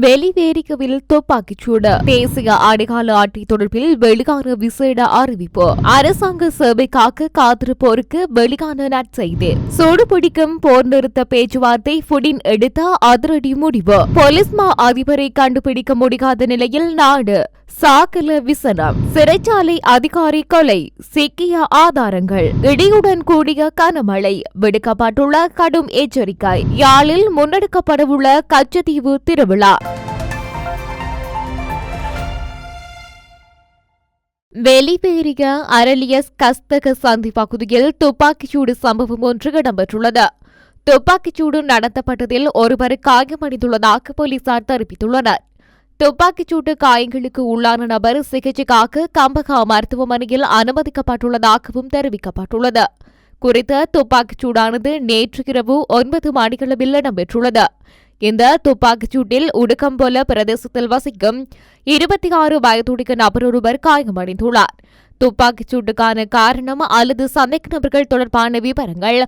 வெளிவேரிக்கவில் துப்பாக்கிச்சூடு தேசிய அடைகால ஆட்டை தொடர்பில் வெளியான விசேட அறிவிப்பு. அரசாங்க சேவைக்காக காத்திருப்போருக்கு வெளியான நற்செய்தி சூடுபிடிக்கும் போர் நிறுத்த பேச்சுவார்த்தை புடின் எடுத்த அதிரடி முடிவு. போலீஸ் மா அதிபரை கண்டுபிடிக்க முடியாத நிலையில் நாடு சாக்கல விசனம். சிறைச்சாலை அதிகாரி கொலை. சிக்கிய ஆதாரங்கள். இடியுடன் கூடிய கனமழை. விடுக்கப்பட்டுள்ள கடும் எச்சரிக்கை. யாழில் முன்னெடுக்கப்படவுள்ள கச்சத்தீவு திருவிழா. வெளிவேறிய அரலியஸ் கஸ்தக சந்தி பகுதியில் துப்பாக்கிச்சூடு சம்பவம் ஒன்று இடம்பெற்றுள்ளது. துப்பாக்கிச்சூடு நடத்தப்பட்டதில் ஒருவர் காயமடைந்துள்ளதாக போலீசார் தெரிவித்துள்ளனர். துப்பாக்கிச்சூட்டு காயங்களுக்கு உள்ளான நபர் சிகிச்சைக்காக கம்பகா மருத்துவமனையில் அனுமதிக்கப்பட்டுள்ளதாகவும் தெரிவிக்கப்பட்டுள்ளது. குறித்த துப்பாக்கிச்சூடானது நேற்று இரவு ஒன்பது மணிகளவில் இடம்பெற்றுள்ளது. இந்த துப்பாக்கிச்சூட்டில் உடுக்கம்போல பிரதேசத்தில் வசிக்கும் இருபத்தி ஆறு வயதுடைய நபர் ஒருவர் காயமடைந்துள்ளார். துப்பாக்கிச்சூட்டுக்கான காரணம் அல்லது சந்தேக நபர்கள் தொடர்பான விவரங்கள்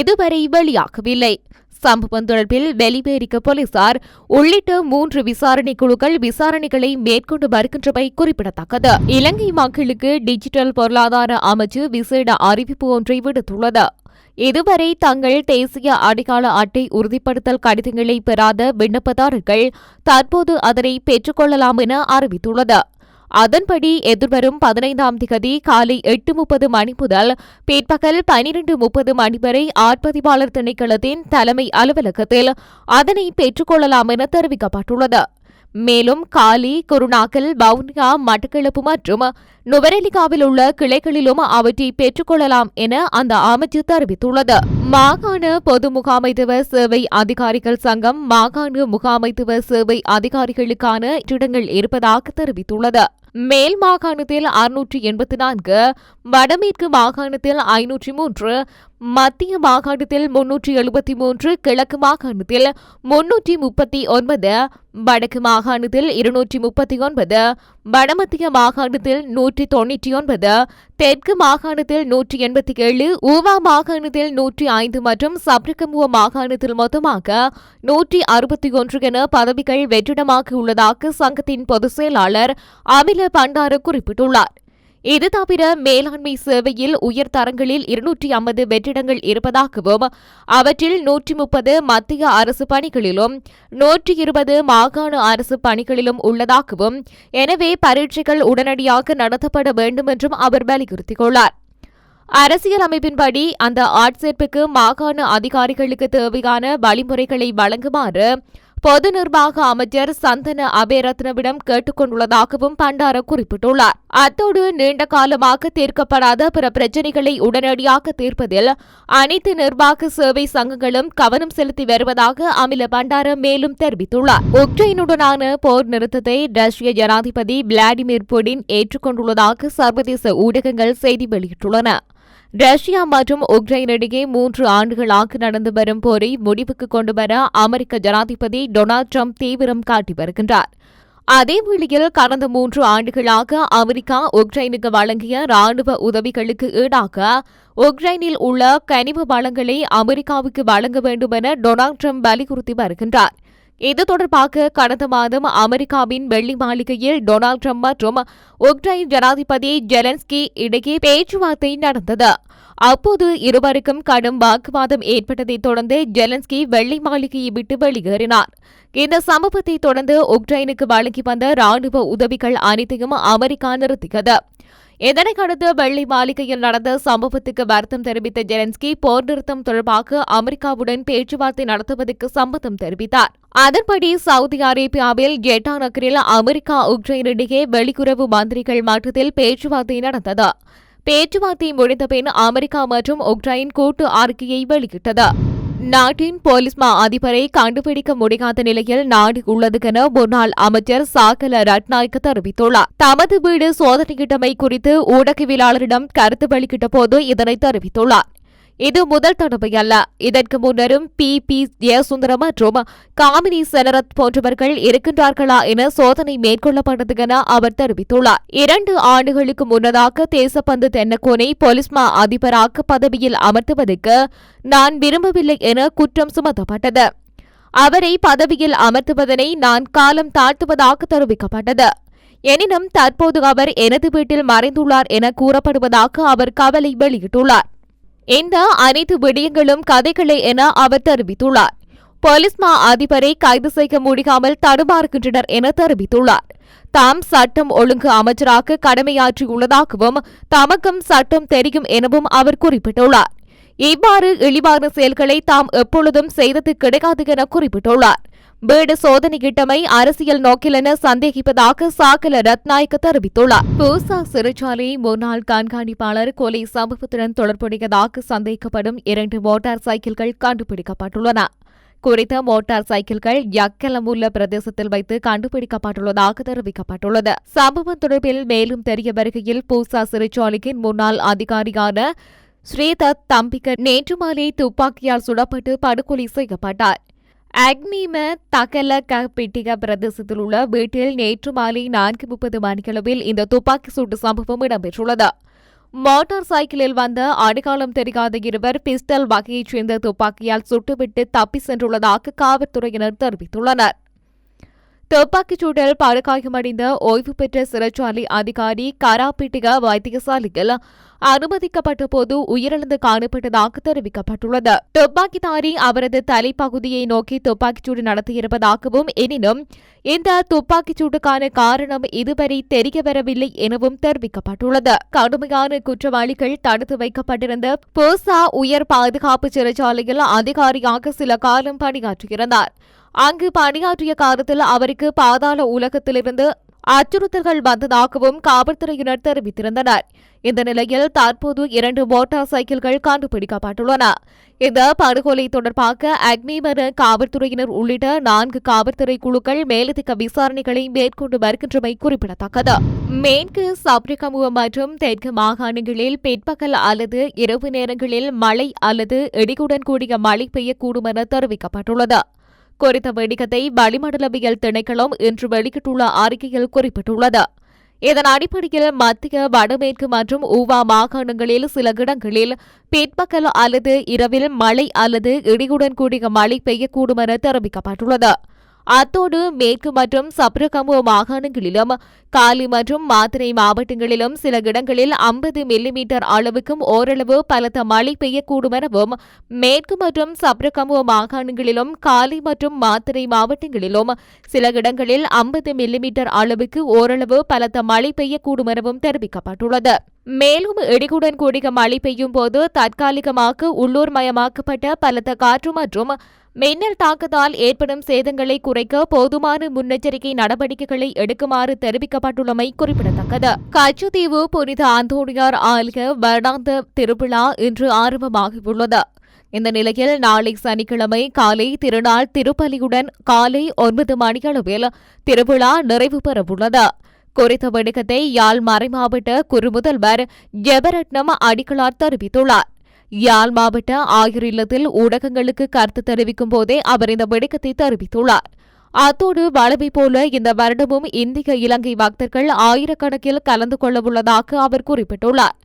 எதுவரை வெளியாகவில்லை. சம்பவம் தொடர்பில் வெளிவேறிக்க போலீசார் உள்ளிட்ட மூன்று விசாரணை குழுக்கள் விசாரணைகளை மேற்கொண்டு வருகின்றமை குறிப்பிடத்தக்கது. இலங்கை மக்களுக்கு டிஜிட்டல் பொருளாதார அமைச்சு விசேட அறிவிப்பு ஒன்றை விடுத்துள்ளது. இதுவரை தங்கள் தேசிய அடையாள அட்டை உறுதிப்படுத்தல் கடிதங்களை பெறாத விண்ணப்பதாரர்கள் தற்போது அதனை பெற்றுக்கொள்ளலாம் என அறிவித்துள்ளது. அதன்படி எதிர்வரும் பதினைந்தாம் திகதி காலை எட்டு முப்பது மணி முதல் பிற்பகல் பனிரெண்டு முப்பது மணி வரை ஆட்பதிவாளர் திணைக்களத்தின் தலைமை அலுவலகத்தில் அதனை பெற்றுக்கொள்ளலாம் என தெரிவிக்கப்பட்டுள்ளது. மேலும் காலி குருநாக்கல் வவுனியா மட்டக்களப்பு மற்றும் நுவரெலிகாவில் உள்ள கிளைகளிலும் அவற்றை பெற்றுக்கொள்ளலாம் என அந்த அமைச்சு தெரிவித்துள்ளது. மாகாண பொது முகாமைத்துவ சேவை அதிகாரிகள் சங்கம் மாகாண முகாமைத்துவ சேவை அதிகாரிகளுக்கான இடங்கள் இருப்பதாக தெரிவித்துள்ளது. மேல் மாகாணத்தில் அறுநூற்றி எண்பத்தி நான்கு வடமேற்கு மாகாணத்தில் ஐநூற்றி மூன்று மத்திய மாகாணத்தில் முன்னூற்றி எழுபத்தி மூன்று கிழக்கு மாகாணத்தில் முன்னூற்றி முப்பத்தி ஒன்பது வடக்கு மாகாணத்தில் இருநூற்றி முப்பத்தி ஒன்பது வடமத்திய மாகாணத்தில் நூற்றி தொன்னூற்றி ஒன்பது தெற்கு மாகாணத்தில் நூற்றி எண்பத்தி ஏழு ஊவா மாகாணத்தில் நூற்றி ஐந்து மற்றும் சப்ரகமுவ மாகாணத்தில் மொத்தமாக நூற்றி அறுபத்தி ஒன்று என பதவிகள் வெற்றிடமாகியுள்ளதாக சங்கத்தின் பொதுச் செயலாளர் அமில பண்டார குறிப்பிட்டுள்ளார். இது தவிர மேலாண்மை சேவையில் உயர் தரங்களில் இருநூற்றி ஐம்பது வெற்றிடங்கள் இருப்பதாகவும் அவற்றில் நூற்றி முப்பது மத்திய அரசு பணிகளிலும் நூற்றி இருபது மாகாண அரசு பணிகளிலும் உள்ளதாகவும் எனவே பரீட்சைகள் உடனடியாக நடத்தப்பட வேண்டும் என்றும் அவர் வலியுறுத்தியுள்ளார். அரசியல் அமைப்பின்படி அந்த ஆட்சேர்ப்புக்கு மாகாண அதிகாரிகளுக்கு தேவையான வழிமுறைகளை வழங்குமாறு பொது நிர்வாக அமைச்சர் சந்தன அபேரத்னவிடம் கேட்டுக்கொண்டுள்ளதாகவும் பண்டார குறிப்பிட்டுள்ளார். அத்தோடு நீண்ட காலமாக தீர்க்கப்படாத பிற பிரச்சினைகளை உடனடியாக தீர்ப்பதில் அனைத்து நிர்வாக சேவை சங்கங்களும் கவனம் செலுத்தி வருவதாக அமில பண்டார மேலும் தெரிவித்துள்ளார். உக்ரைனுடனான போர் நிறுத்தத்தை ரஷ்ய ஜனாதிபதி விளாடிமிர் புடின் ஏற்றுக்கொண்டுள்ளதாக சர்வதேச ஊடகங்கள் செய்தி வெளியிட்டுள்ளன. ரஷ்யா மற்றும் உக்ரைன் இடையே மூன்று ஆண்டுகளாக நடந்து வரும் போரை முடிவுக்கு கொண்டுவர அமெரிக்க ஜனாதிபதி டொனால்டு ட்ரம்ப் தீவிரம் காட்டி வருகின்றார். அதேவேளையில் கடந்த மூன்று ஆண்டுகளாக அமெரிக்கா உக்ரைனுக்கு வழங்கிய ராணுவ உதவிகளுக்கு ஈடாக உக்ரைனில் உள்ள கனிம வளங்களை அமெரிக்காவுக்கு வழங்க வேண்டும் என டொனால்டு ட்ரம்ப் வலியுறுத்தி வருகின்றார். இது தொடர்பாக கடந்த மாதம் அமெரிக்காவின் வெள்ளி மாளிகையில் டொனால்டு ட்ரம்ப் மற்றும் உக்ரைன் ஜனாதிபதி ஜெலன்ஸ்கி இடையே பேச்சுவார்த்தை நடந்தது. அப்போது இருவருக்கும் கடும் வாக்குவாதம் ஏற்பட்டதைத் தொடர்ந்து ஜெலன்ஸ்கி வெள்ளை மாளிகையை விட்டு வெளியேறினார். இந்த சம்பவத்தை தொடர்ந்து உக்ரைனுக்கு வழங்கி வந்த ராணுவ உதவிகள் அனைத்தையும் அமெரிக்கா நிறுத்தியது. இதனைக் அடுத்து வெள்ளை மாளிகையில் நடந்த சம்பவத்துக்கு வருத்தம் தெரிவித்த ஜெலன்ஸ்கி போர் நிறுத்தம் தொடர்பாக அமெரிக்காவுடன் பேச்சுவார்த்தை நடத்துவதற்கு சம்மதம் தெரிவித்தார். அதன்படி சவுதி அரேபியாவில் ஜெட்டா நகரில் அமெரிக்கா உக்ரைன் இடையே வெளியுறவு மந்திரிகள் மட்டத்தில் பேச்சுவார்த்தை நடந்தது. பேச்சுவார்த்தை முடிந்தபின் அமெரிக்கா மற்றும் உக்ரைன் கூட்டு அறிக்கையை வெளியிட்டது. நாட்டின் போலீஸ் மா அதிபரை கண்டுபிடிக்க முடியாத நிலையில் நாடு உள்ளது முன்னாள் அமைச்சர் சாகல ரட்நாயக்க தெரிவித்துள்ளார். தமது வீடு சோதனையிட்டமை குறித்து ஊடகவியலாளரிடம் கருத்து வெளியிட்ட போது இதனை தெரிவித்துள்ளார். இது முதல் தடவை அல்ல. இதற்கு முன்னரும் பி. பி. ஜெயசுந்தரம் மற்றும் காமினி செனரத் போன்றவர்கள் இருக்கின்றார்களா என சோதனை மேற்கொள்ளப்பட்டது என அவர் தெரிவித்துள்ளார். இரண்டு ஆண்டுகளுக்கு முன்னதாக தேசப்பந்து தென்னக்கோனை போலீஸ்மா அதிபராக பதவியில் அமர்த்துவதற்கு நான் விரும்பவில்லை என குற்றம் சுமத்தப்பட்டது. அவரை பதவியில் அமர்த்துவதனை நான் காலம் தாழ்த்துவதாக தெரிவிக்கப்பட்டது. எனினும் தற்போது அவர் எனது வீட்டில் மறைந்துள்ளார் என கூறப்படுவதாக அவர் கவலை வெளியிட்டுள்ளார். இந்த அனைத்து விடயங்களும் கதைகளே என அவர் தெரிவித்துள்ளார். போலீஸ் மா அதிபரை கைது செய்ய முடியாமல் தடுமாறுகின்றனர் என தெரிவித்துள்ளார். தாம் சட்டம் ஒழுங்கு அமைச்சராக கடமையாற்றியுள்ளதாகவும் தமக்கும் சட்டம் தெரியும் எனவும் அவர் குறிப்பிட்டுள்ளார். இவ்வாறு இழிவான செயல்களை தாம் எப்பொழுதும் செய்தது கிடையாது என குறிப்பிட்டுள்ளார். வீடு சோதனையிட்டமை அரசியல் நோக்கில் என சந்தேகிப்பதாக சாக்கல ரத்நாயக்க தெரிவித்துள்ளார். பூசா சிறைச்சாலை முன்னாள் கண்காணிப்பாளர் கொலை சம்பவத்துடன் தொடர்புடையதாக சந்தேகிக்கப்படும் இரண்டு மோட்டார் சைக்கிள்கள் கண்டுபிடிக்கப்பட்டுள்ளன. குறித்த மோட்டார் சைக்கிள்கள் யக்கலமுல்ல பிரதேசத்தில் வைத்து கண்டுபிடிக்கப்பட்டுள்ளதாக தெரிவிக்கப்பட்டுள்ளது. சம்பவம் தொடர்பில் மேலும் தெரிய வருகையில் பூசா சிறைச்சாலையின் முன்னாள் அதிகாரியான ஸ்ரீதத் தம்பிக்க நேற்று மாலை துப்பாக்கியால் சுடப்பட்டு படுகொலை செய்யப்பட்டார். அக்னிம தகல பிட்டிக பிரதேசத்தில் உள்ள வீட்டில் நேற்று மாலை நான்கு முப்பது மணியளவில் இந்த துப்பாக்கி சூட்டு சம்பவம் இடம்பெற்றுள்ளது. மோட்டார் சைக்கிளில் வந்த அடையாளம் தெரியாத இருவர் பிஸ்டல் வகையைச் சேர்ந்த துப்பாக்கியால் சுட்டுவிட்டு தப்பி சென்றுள்ளதாக காவல்துறையினர் தெரிவித்துள்ளனர். துப்பாக்கிச்சூட்டில் படுகாயமடைந்த ஓய்வு பெற்ற சிறைச்சாலை அதிகாரி கராப்பிட்டிக வைத்தியசாலையில் அனுமதிக்கப்பட்ட போது உயிரிழந்து காணப்பட்டதாக தெரிவிக்கப்பட்டுள்ளது துப்பாக்கிதாரி அவரது தலைப்பகுதியை நோக்கி துப்பாக்கிச்சூடு நடத்தியிருப்பதாகவும் எனினும் இந்த துப்பாக்கிச்சூட்டுக்கான காரணம் இதுவரை தெரியவரவில்லை எனவும் தெரிவிக்கப்பட்டுள்ளது கடுமையான குற்றவாளிகள் தடுத்து வைக்கப்பட்டிருந்த போசா உயர் பாதுகாப்பு சிறைச்சாலையில் அதிகாரியாக சில காலம் பணியாற்றியிருந்தார் அங்கு பணியாற்றிய காலத்தில் அவருக்கு பாதாள உலகத்திலிருந்து அச்சுறுத்தல்கள் வந்ததாகவும் காவல்துறையினர் தெரிவித்திருந்தனர். இந்த நிலையில் தற்போது இரண்டு மோட்டார் சைக்கிள்கள் கண்டுபிடிக்கப்பட்டுள்ளன. இந்த படுகொலை தொடர்பாக அக்னிமர காவல்துறையினர் உள்ளிட்ட நான்கு காவல்துறை குழுக்கள் மேலதிக விசாரணைகளை மேற்கொண்டு வருகின்றமை குறிப்பிடத்தக்கது. மேற்கு சப்ரிகமுவ மற்றும் தெற்கு மாகாணங்களில் பிற்பகல் அல்லது இரவு நேரங்களில் மழை அல்லது இடியுடன் கூடிய மழை பெய்யக்கூடும் என தெரிவிக்கப்பட்டுள்ளது. குறித்த வெடிக்கத்தை வளிமண்டலவியல் திணைக்களம் இன்று வெளியிட்டுள்ள அறிக்கையில் குறிப்பிட்டுள்ளது. இதன் அடிப்படையில் மத்திய வடமேற்கு மற்றும் ஊவா மாகாணங்களில் சில இடங்களில் பிற்பகல் அல்லது இரவில் மழை அல்லது இடியுடன் கூடிய மழை பெய்யக்கூடும் என தெரிவிக்கப்பட்டுள்ளது. அத்தோடு மேற்கு மற்றும் சப்ரகமு மாகாணங்களிலும் காலி மற்றும் மாத்திரை மாவட்டங்களிலும் சில இடங்களில் ஐம்பது மில்லிமீட்டர் அளவுக்கும் ஓரளவு பலத்த மழை பெய்யக்கூடும் எனவும் மேற்கு மற்றும் சப்ரகமு மாகாணங்களிலும் காலி மற்றும் மாத்திரை மாவட்டங்களிலும் சில இடங்களில் ஐம்பது மில்லிமீட்டர் அளவுக்கு ஓரளவு பலத்த மழை பெய்யக்கூடும் எனவும் தெரிவிக்கப்பட்டுள்ளது. மேலும் இடிகுடன் கூடிய மழை பெய்யும் போது தற்காலிகமாக உள்ளூர் மயமாக்கப்பட்ட பலத்த காற்று மற்றும் மின்னல் தாக்கத்தால் ஏற்படும் சேதங்களை குறைக்க போதுமான முன்னெச்சரிக்கை நடவடிக்கைகளை எடுக்குமாறு தெரிவிக்கப்பட்டுள்ளமை குறிப்பிடத்தக்கது. கச்சத்தீவு புனித அந்தோணியார் ஆலய வருடாந்த திருவிழா இன்று ஆரம்பமாகியுள்ளது. இந்த நிலையில் நாளை சனிக்கிழமை காலை திருநாள் திருப்பலியுடன் காலை ஒன்பது மணியளவில் திருவிழா நிறைவு பெறவுள்ளது. குறித்த வணிகத்தை யாழ் மறைமாவட்ட குறுமுதல்வர் ஜெபரட்னம் அடிகளார் தெரிவித்துள்ளார். யாழ் மாவட்ட ஆயர் இல்லத்தில் ஊடகங்களுக்கு கருத்து தெரிவிக்கும் போதே அவர் இந்த வெடிக்கத்தை தெரிவித்துள்ளார். அத்தோடு வளவை போல இந்த வருடமும் இந்திய இலங்கை பக்தர்கள் ஆயிரக்கணக்கில் கலந்து கொள்ளவுள்ளதாக அவர் குறிப்பிட்டுள்ளார்.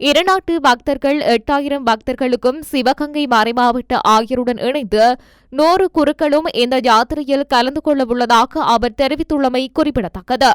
இருநாட்டு பக்தர்கள் எட்டாயிரம் பக்தர்களுக்கும் சிவகங்கை மறைமாவட்ட ஆகியோருடன் இணைந்து நூறு குருக்களும் இந்த யாத்திரையில் கலந்து கொள்ளவுள்ளதாக அவர் தெரிவித்துள்ளமை குறிப்பிடத்தக்கது.